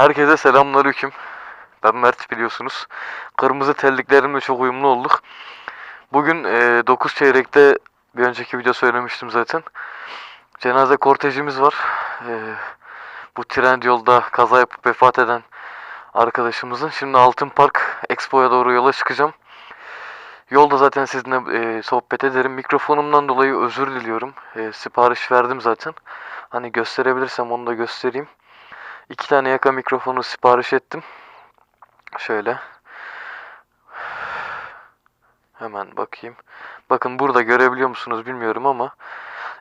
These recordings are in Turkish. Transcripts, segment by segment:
Herkese selamünaleyküm. Ben Mert biliyorsunuz. Kırmızı terliklerimle çok uyumlu olduk. Bugün e, 9 çeyrekte bir önceki video söylemiştim zaten. Cenaze kortejimiz var. E, bu trend yolda kaza yapıp vefat eden arkadaşımızın. Şimdi Altın Park Expo'ya doğru yola çıkacağım. Yolda zaten sizinle e, sohbet ederim. Mikrofonumdan dolayı özür diliyorum. E, sipariş verdim zaten. Hani gösterebilirsem onu da göstereyim. İki tane yaka mikrofonu sipariş ettim. Şöyle. Hemen bakayım. Bakın burada görebiliyor musunuz bilmiyorum ama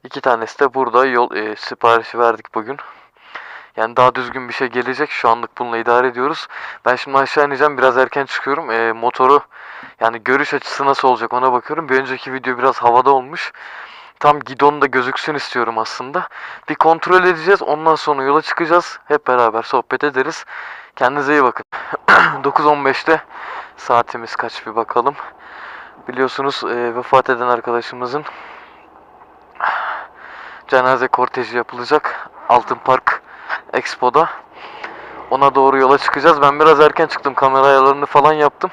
iki tanesi de burada yol e, siparişi verdik bugün. Yani daha düzgün bir şey gelecek. Şu anlık bununla idare ediyoruz. Ben şimdi aşağı ineceğim. Biraz erken çıkıyorum. E, motoru yani görüş açısı nasıl olacak ona bakıyorum. Bir önceki video biraz havada olmuş. Tam gidon da gözüksün istiyorum aslında. Bir kontrol edeceğiz. Ondan sonra yola çıkacağız. Hep beraber sohbet ederiz. Kendinize iyi bakın. 9.15'te saatimiz kaç bir bakalım. Biliyorsunuz e, vefat eden arkadaşımızın cenaze korteji yapılacak. Altın Park Expo'da. Ona doğru yola çıkacağız. Ben biraz erken çıktım. Kamera ayarlarını falan yaptım.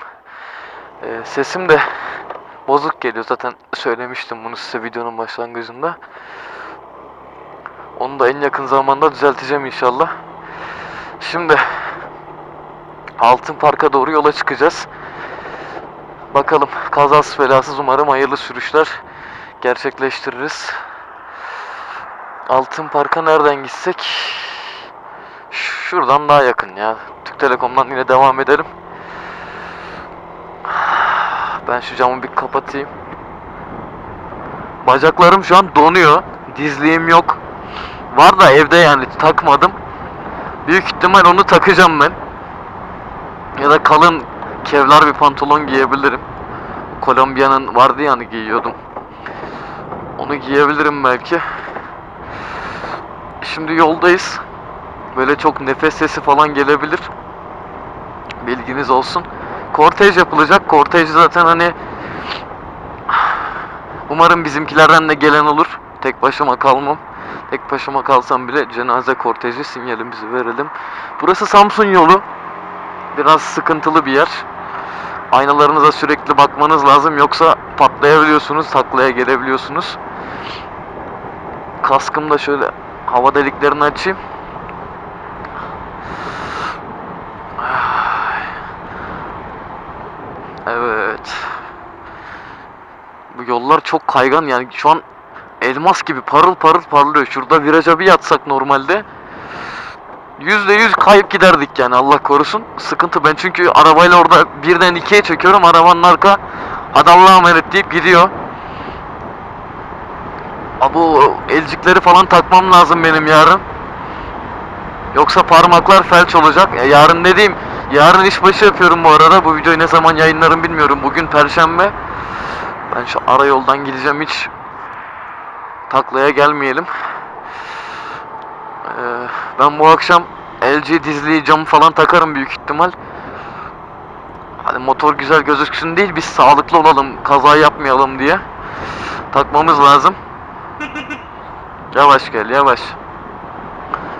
E, sesim de bozuk geliyor. Zaten söylemiştim bunu size videonun başlangıcında. Onu da en yakın zamanda düzelteceğim inşallah. Şimdi Altın Park'a doğru yola çıkacağız. Bakalım kazasız belasız umarım hayırlı sürüşler gerçekleştiririz. Altın Park'a nereden gitsek? Şuradan daha yakın ya. Türk Telekom'dan yine devam edelim. Ben şu camı bir kapatayım. Bacaklarım şu an donuyor. Dizliğim yok. Var da evde yani takmadım. Büyük ihtimal onu takacağım ben. Ya da kalın kevlar bir pantolon giyebilirim. Kolombiya'nın vardı yani giyiyordum. Onu giyebilirim belki. Şimdi yoldayız. Böyle çok nefes sesi falan gelebilir. Bilginiz olsun. Kortej yapılacak. Kortej zaten hani umarım bizimkilerden de gelen olur. Tek başıma kalmam. Tek başıma kalsam bile cenaze korteji sinyalimizi verelim. Burası Samsun yolu. Biraz sıkıntılı bir yer. Aynalarınıza sürekli bakmanız lazım yoksa patlayabiliyorsunuz, taklaya gelebiliyorsunuz. Kaskım da şöyle hava deliklerini açayım. Evet. Bu yollar çok kaygan yani şu an elmas gibi parıl parıl parlıyor. Şurada viraja bir yatsak normalde yüzde yüz kayıp giderdik yani Allah korusun. Sıkıntı ben çünkü arabayla orada birden ikiye çekiyorum arabanın arka hadi Allah'a emanet deyip gidiyor. Abo elcikleri falan takmam lazım benim yarın. Yoksa parmaklar felç olacak. E, yarın dediğim yarın işbaşı yapıyorum bu arada. Bu videoyu ne zaman yayınlarım bilmiyorum. Bugün perşembe. Ben şu ara yoldan gideceğim hiç taklaya gelmeyelim. Ee, ben bu akşam LG dizliği camı falan takarım büyük ihtimal. Hani motor güzel gözüksün değil biz sağlıklı olalım kaza yapmayalım diye takmamız lazım. Yavaş gel yavaş.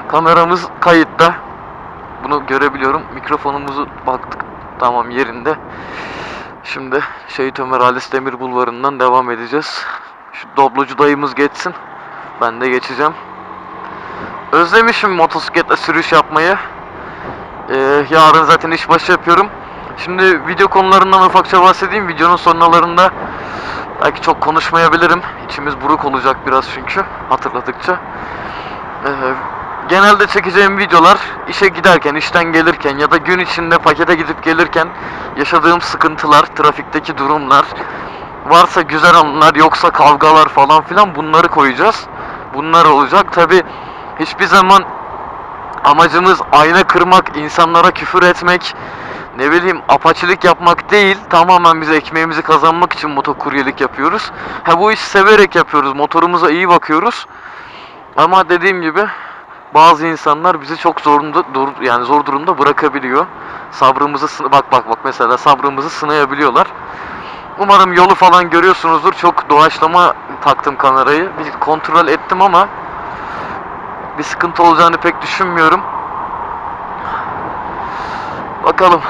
Kameramız kayıtta. Bunu görebiliyorum. Mikrofonumuzu baktık. Tamam yerinde. Şimdi Şehit Ömer Halis Demir Bulvarı'ndan devam edeceğiz. Şu doblocu dayımız geçsin. Ben de geçeceğim. Özlemişim motosikletle sürüş yapmayı. Ee, yarın zaten işbaşı yapıyorum. Şimdi video konularından ufakça bahsedeyim. Videonun sonralarında belki çok konuşmayabilirim. İçimiz buruk olacak biraz çünkü hatırladıkça. Ee, genelde çekeceğim videolar işe giderken, işten gelirken ya da gün içinde pakete gidip gelirken yaşadığım sıkıntılar, trafikteki durumlar, varsa güzel anlar yoksa kavgalar falan filan bunları koyacağız. Bunlar olacak. Tabi hiçbir zaman amacımız ayna kırmak, insanlara küfür etmek, ne bileyim apaçilik yapmak değil. Tamamen biz ekmeğimizi kazanmak için motokuryelik yapıyoruz. Ha bu işi severek yapıyoruz. Motorumuza iyi bakıyoruz. Ama dediğim gibi bazı insanlar bizi çok zorunda dur yani zor durumda bırakabiliyor. Sabrımızı bak bak bak mesela sabrımızı sınayabiliyorlar. Umarım yolu falan görüyorsunuzdur. Çok doğaçlama taktım kamerayı. Bir kontrol ettim ama bir sıkıntı olacağını pek düşünmüyorum. Bakalım.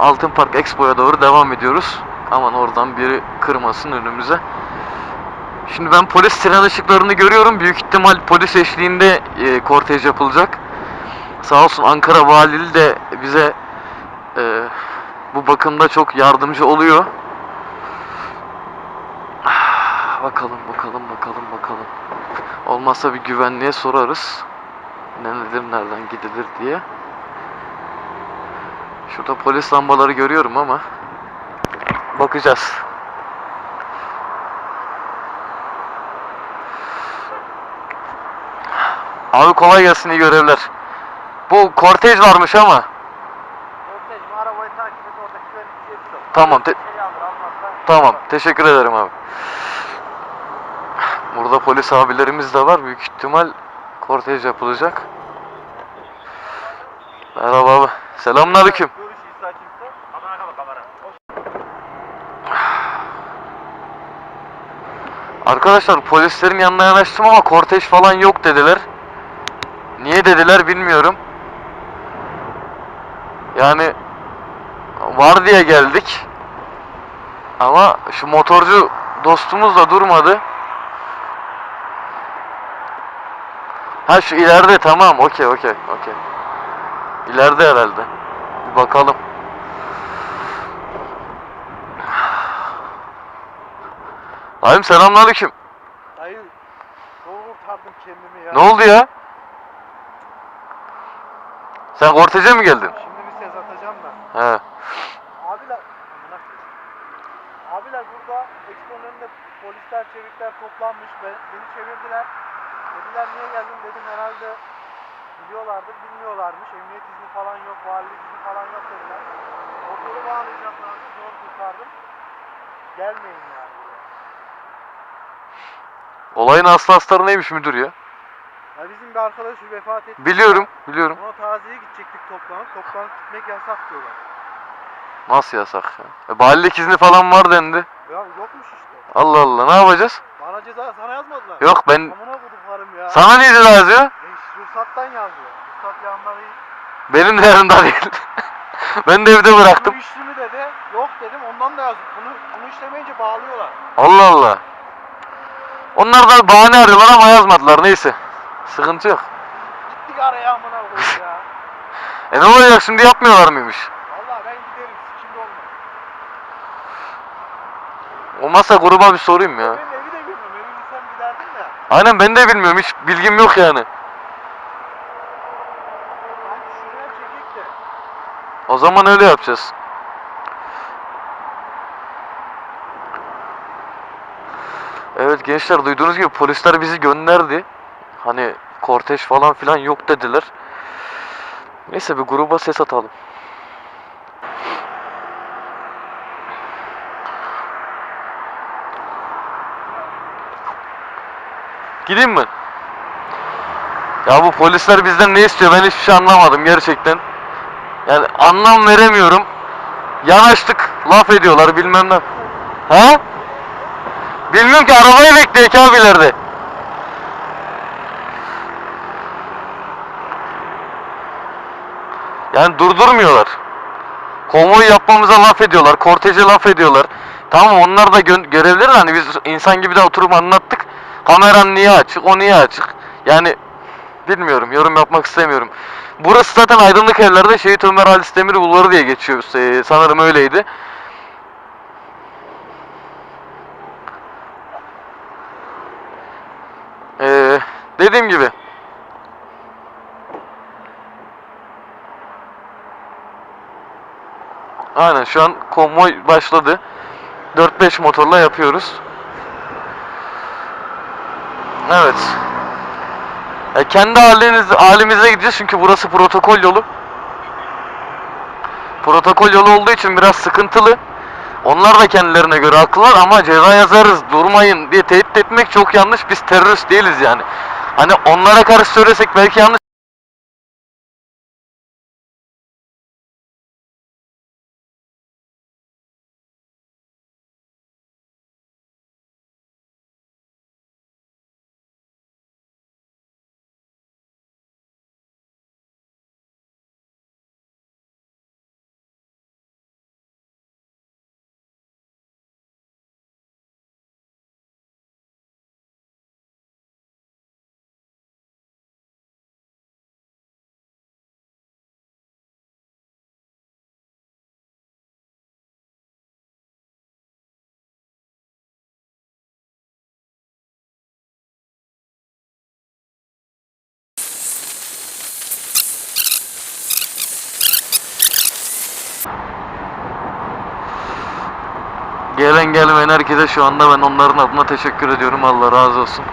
Altın Park Expo'ya doğru devam ediyoruz. Aman oradan biri kırmasın önümüze. Şimdi ben polis tren ışıklarını görüyorum. Büyük ihtimal polis eşliğinde e, kortej yapılacak. Sağ olsun Ankara Valiliği de bize e, bu bakımda çok yardımcı oluyor. Bakalım bakalım bakalım bakalım. Olmazsa bir güvenliğe sorarız. Ne nedir nereden gidilir diye. Şurada polis lambaları görüyorum ama bakacağız. Abi kolay gelsin iyi görevler. Bu kortej varmış ama. Kortej mi? Arabayı takip et oradaki yöneticiye sor. Tamam te- Şey alır almazsa. tamam teşekkür ederim abi. Burada polis abilerimiz de var. Büyük ihtimal kortej yapılacak. Merhaba abi. Selamünaleyküm. Arkadaşlar polislerin yanına yanaştım ama kortej falan yok dediler. Niye dediler bilmiyorum. Yani var diye geldik. Ama şu motorcu dostumuz da durmadı. Ha şu ileride tamam okey okey okey. İleride herhalde. Bir bakalım. Abim selamünaleyküm. Dayı. Zor kurtardım kendimi ya. Ne oldu ya? Korteje mi geldin? Şimdi bir ses atacağım da. He. Abiler. Abiler burada Expo'nun önünde polisler, çevikler toplanmış. Ben, beni çevirdiler. Dediler niye geldin dedim herhalde biliyorlardır bilmiyorlarmış. Emniyet izni falan yok, valilik izni falan yok dediler. Motoru bağlayacaklardı, zor kurtardım. Gelmeyin yani. Olayın aslı astarı neymiş müdür ya? Bir arkadaş vefat etti. Biliyorum, biliyorum. Ona taziyeye gidecektik toplanıp. Toplanıp gitmek yasak diyorlar. Nasıl yasak ya? E, valilik izni falan var dendi. Ya yokmuş işte. Allah Allah ne yapacağız? Bana ceza sana yazmadılar. Yok ben... Amına koduklarım ya. Sana niye ceza yazıyor? E, ruhsattan yazıyor. Ruhsat iyi. Benim de yanımda değil. ben de evde bıraktım. Bunu işli mi dedi. Yok dedim ondan da yazdım. Bunu, bunu işlemeyince bağlıyorlar. Allah Allah. Onlar da bahane arıyorlar ama yazmadılar neyse. Sıkıntı yok. Gittik araya amına koyayım ya. E ne olacak şimdi yapmıyorlar mıymış? Vallahi ben giderim. Sikimde olmaz. Olmazsa gruba bir sorayım ya. Ben evi de bilmiyorum. Evi bilsem giderdim de. Aynen ben de bilmiyorum hiç bilgim yok yani. Sanki şuraya çekik de. O zaman öyle yapacağız. Evet gençler duyduğunuz gibi polisler bizi gönderdi. Hani kortej falan filan yok dediler. Neyse bir gruba ses atalım. Gideyim mi? Ya bu polisler bizden ne istiyor ben hiçbir şey anlamadım gerçekten. Yani anlam veremiyorum. Yanaştık, laf ediyorlar bilmem ne. Ha? Bilmiyorum ki arabayı bekliyor ki abilerde. Yani durdurmuyorlar. Konvoy yapmamıza laf ediyorlar, korteje laf ediyorlar. Tamam onlar da gö- görevleri hani biz insan gibi de oturup anlattık. Kameran niye açık, o niye açık? Yani bilmiyorum, yorum yapmak istemiyorum. Burası zaten Aydınlık Evler'de Şehit Ömer Halis Demir Bulvarı diye geçiyor. Ee, sanırım öyleydi. Ee, dediğim gibi. Aynen şu an konvoy başladı. 4-5 motorla yapıyoruz. Evet. E, kendi haliniz, halimize gideceğiz çünkü burası protokol yolu. Protokol yolu olduğu için biraz sıkıntılı. Onlar da kendilerine göre haklılar ama ceza yazarız durmayın diye tehdit etmek çok yanlış. Biz terörist değiliz yani. Hani onlara karşı söylesek belki yanlış Gelen gelmeyen herkese şu anda ben onların adına teşekkür ediyorum. Allah razı olsun.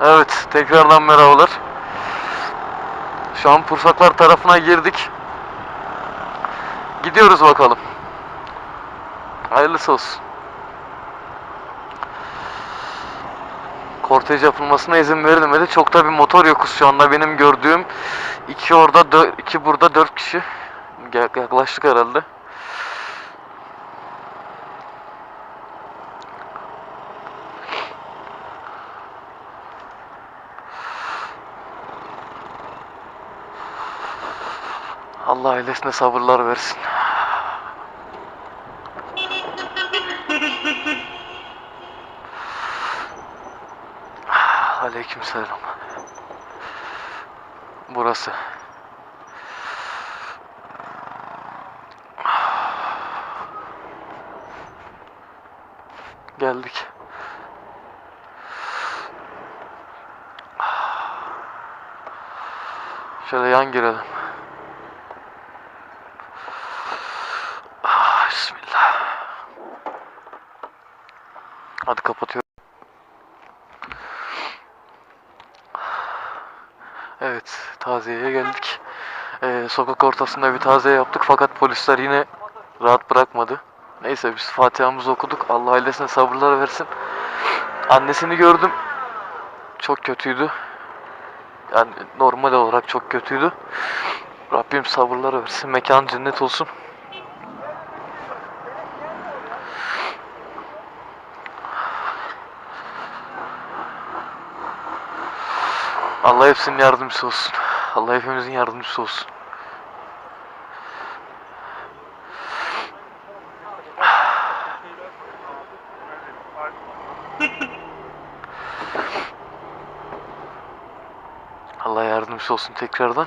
Evet, tekrardan merhabalar. Şu an Pursaklar tarafına girdik. Gidiyoruz bakalım. Hayırlısı olsun. Kortej yapılmasına izin verilmedi. Çok da bir motor yokuz şu anda benim gördüğüm. iki orada, iki burada, dört kişi. Ya- Yaklaştık herhalde. Allah ailesine sabırlar versin. Aleykümselam. Burası. Geldik. Şöyle yan girelim. Ah, Bismillah. Hadi kapatıyorum. Evet, taziyeye geldik. Ee, sokak ortasında bir taziye yaptık fakat polisler yine rahat bırakmadı. Neyse biz Fatiha'mızı okuduk. Allah ailesine sabırlar versin. Annesini gördüm. Çok kötüydü. Yani normal olarak çok kötüydü. Rabbim sabırlar versin. Mekan cennet olsun. Allah hepsinin yardımcısı olsun. Allah hepimizin yardımcısı olsun. Yardımcısı olsun tekrardan.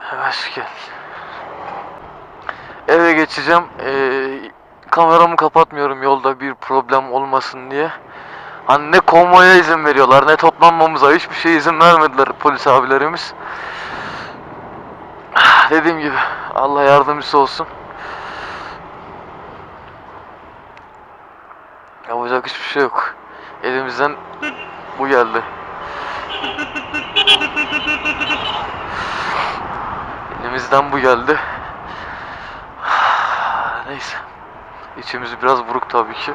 Hoş gel. Eve geçeceğim. Ee, kameramı kapatmıyorum yolda bir problem olmasın diye. Hani ne konvoya izin veriyorlar ne toplanmamıza hiçbir şey izin vermediler polis abilerimiz. Dediğim gibi Allah yardımcısı olsun. Yapacak hiçbir şey yok. Elimizden bu geldi. Elimizden bu geldi. Neyse. İçimiz biraz buruk tabii ki.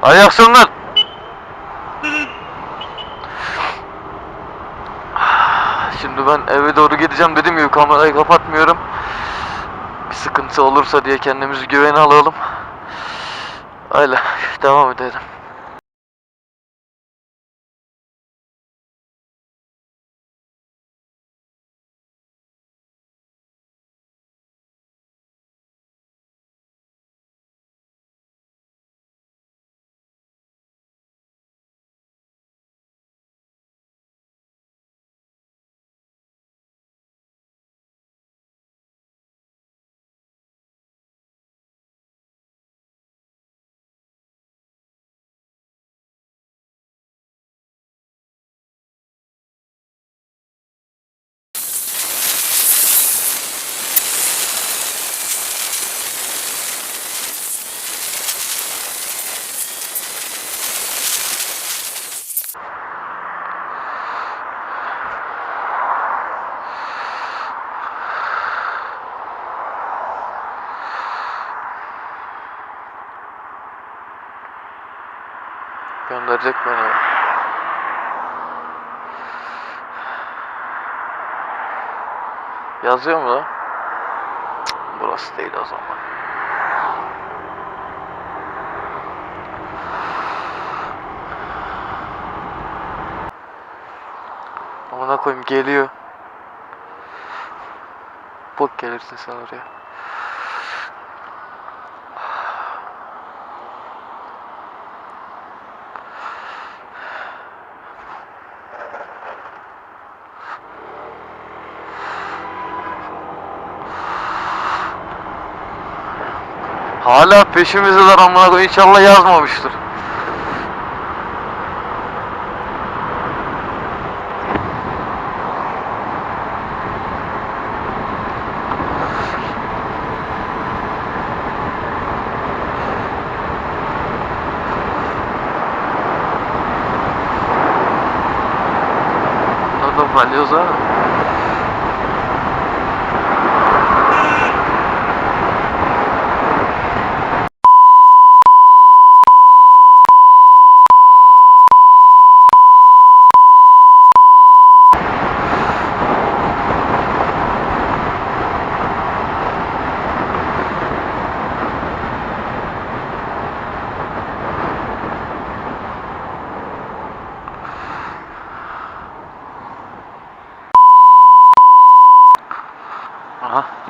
Hadi akşamlar. Şimdi ben eve doğru gideceğim dediğim gibi kamerayı kapatmıyorum. Bir sıkıntı olursa diye kendimizi güvene alalım. Öyle devam edelim. Gönderecek beni. Yazıyor mu Burası değil o zaman. Amına koyayım geliyor. Bok gelirsin sen oraya. Hala peşimizdeler amına koyayım inşallah yazmamıştır. Nerede balyoz ha? Aha.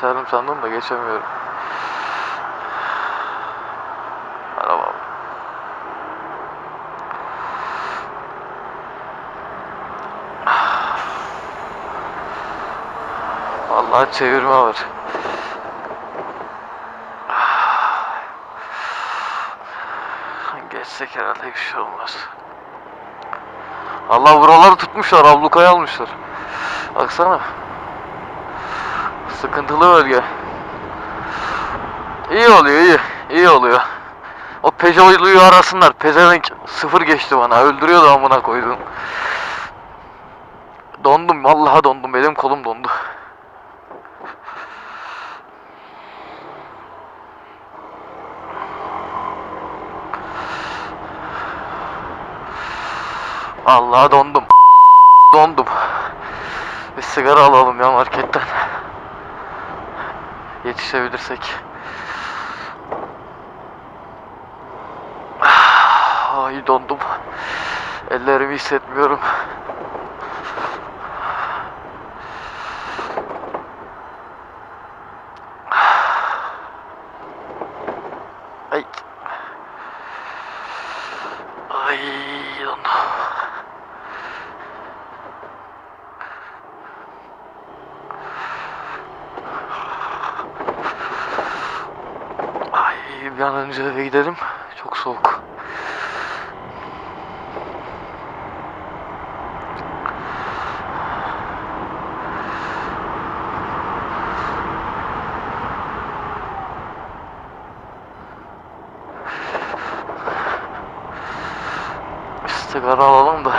Kaçarım sandım da geçemiyorum. Araba. Vallahi çevirme var. Geçsek herhalde bir şey olmaz. Allah buraları tutmuşlar, ablukaya almışlar. Baksana. Sıkıntılı bölge. İyi oluyor, iyi. İyi oluyor. O Peugeot'luyu arasınlar. Pezevenk sıfır geçti bana. Öldürüyordu amına koydum. Dondum, vallahi dondum. Benim kolum dondu. Vallahi dondum. Dondum. Bir sigara alalım ya marketten. Yetişebilirsek. Ay dondum. Ellerimi hissetmiyorum. Ay. Ay dondum. Ay bir an önce eve gidelim. Çok soğuk. Sigara alalım da.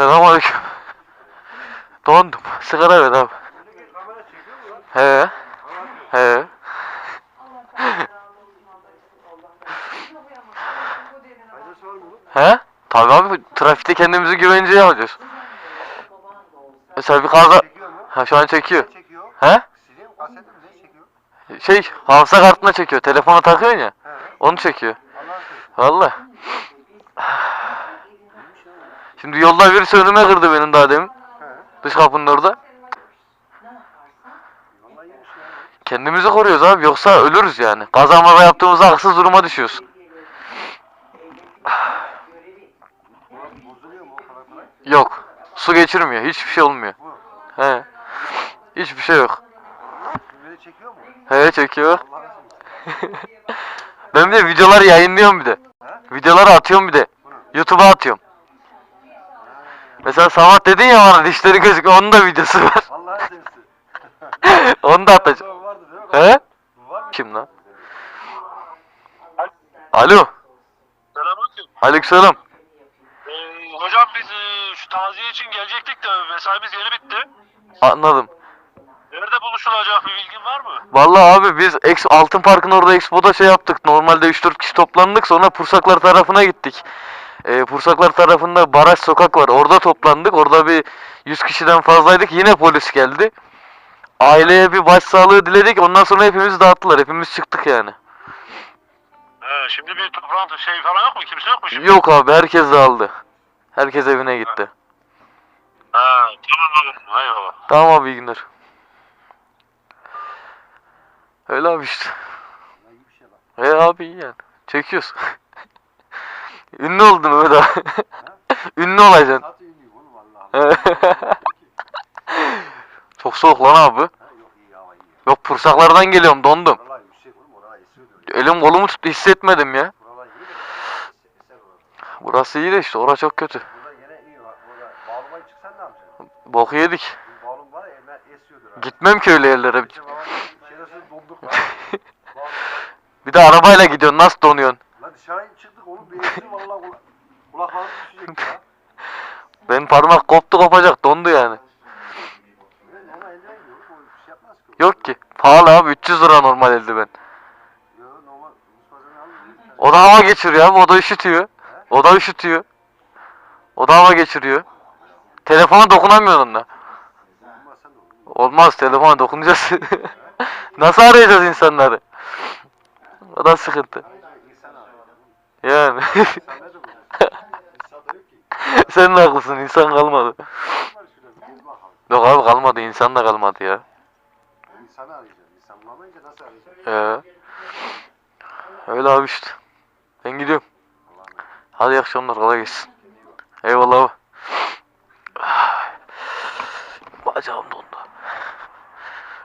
Selamünaleyküm. Dondum. Sigara ver abi. Kamera çekiyor mu lan? He. He. He? Tabii abi trafikte kendimizi güvenceye alacağız. Mesela bir kaza... Ha şu an çekiyor. He? Şey hafıza kartına çekiyor. Telefona takıyorsun ya. Onu çekiyor. Valla. Şimdi yolda birisi önüme kırdı benim daha demin. Dış kapının orada. Vallahi iyiymiş ya. Kendimizi koruyoruz abi yoksa ölürüz yani. Kaza maza yaptığımızda haksız duruma düşüyoruz. Yok. Su geçirmiyor. Hiçbir şey olmuyor. He. Hiçbir şey yok. Çekiyor mu? He çekiyor. Ben bir de videoları yayınlıyorum bir de. Videoları atıyorum bir de. YouTube'a atıyorum. Mesela Samat dedin ya bana dişleri gözüküyor. Onun da videosu var. Allah'ın sensi. Onu da atacağım. He? Kim lan? Alo. Selamünaleyküm. Aleykümselam. Ee, hocam biz e, şu taziye için gelecektik de mesaimiz yeni bitti. Anladım. Nerede buluşulacak bir bilgin var mı? Vallahi abi biz Ex Altın Park'ın orada Expo'da şey yaptık. Normalde 3-4 kişi toplandık. Sonra Pursaklar tarafına gittik. e, Pursaklar tarafında baraj sokak var. Orada toplandık. Orada bir 100 kişiden fazlaydık. Yine polis geldi. Aileye bir başsağlığı diledik. Ondan sonra hepimiz dağıttılar. Hepimiz çıktık yani. He, şimdi bir toplantı şey falan yok mu? Kimse yok mu şimdi? Yok abi herkes dağıldı. Herkes evine gitti. Ha, tamam abi. Eyvallah. Tamam abi iyi günler. Öyle abi işte. Ya iyi bir şey bak. E abi iyi yani. Çekiyoruz. Ünlü oldun Mehmet abi. Ünlü olacaksın. Nasıl ünlüyüm oğlum Allah Allah. Çok soğuk lan abi. Yok pursaklardan geliyorum dondum. Elim kolumu tuttu hissetmedim ya. Burası iyi de işte ora çok kötü. Burada gene iyi bak. Burada bağlamaya çıksan ne yapacaksın? Bok yedik. Gitmem ki öyle yerlere. Bir de arabayla gidiyorsun nasıl donuyorsun? Lan dışarı çıktık oğlum bir esiyor valla kulak. Kulaklarım düşecek ya. Benim parmak koptu kopacak dondu yani. Ben ona eldiven giyiyorum. O bir şey yapmaz ki. Yok ki. Pahalı abi 300 lira normal eldiven. O da hava geçiriyor abi o da üşütüyor. O da üşütüyor. O da hava geçiriyor. Telefona dokunamıyorsun onunla. Olmaz telefona dokunacağız. Nasıl arayacağız insanları? O da sıkıntı. Yani. Sen de haklısın insan kalmadı. Yok abi kalmadı insan da kalmadı ya. İnsanı arayacağım. İnsan bulamayınca nasıl arayacağım? Ee, öyle abi işte. Ben gidiyorum. Hadi iyi akşamlar kolay gelsin. Eyvallah abi. Bacağım dondu.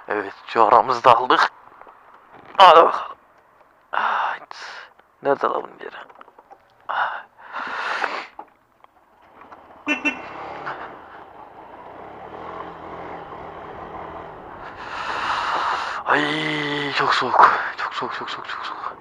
Evet şu aramızda aldık. Hadi bakalım. Nerede lan bunun yeri? Ay çok soğuk. Çok soğuk çok soğuk çok soğuk.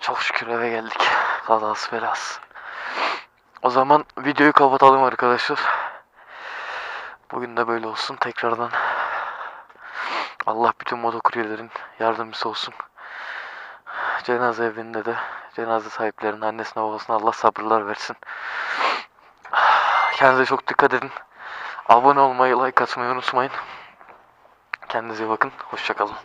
Çok şükür eve geldik. Kazası belası. O zaman videoyu kapatalım arkadaşlar. Bugün de böyle olsun. Tekrardan Allah bütün motokuryelerin yardımcısı olsun. Cenaze evinde de cenaze sahiplerinin annesine babasına Allah sabırlar versin. Kendinize çok dikkat edin. Abone olmayı, like atmayı unutmayın. Kendinize bakın. Hoşçakalın.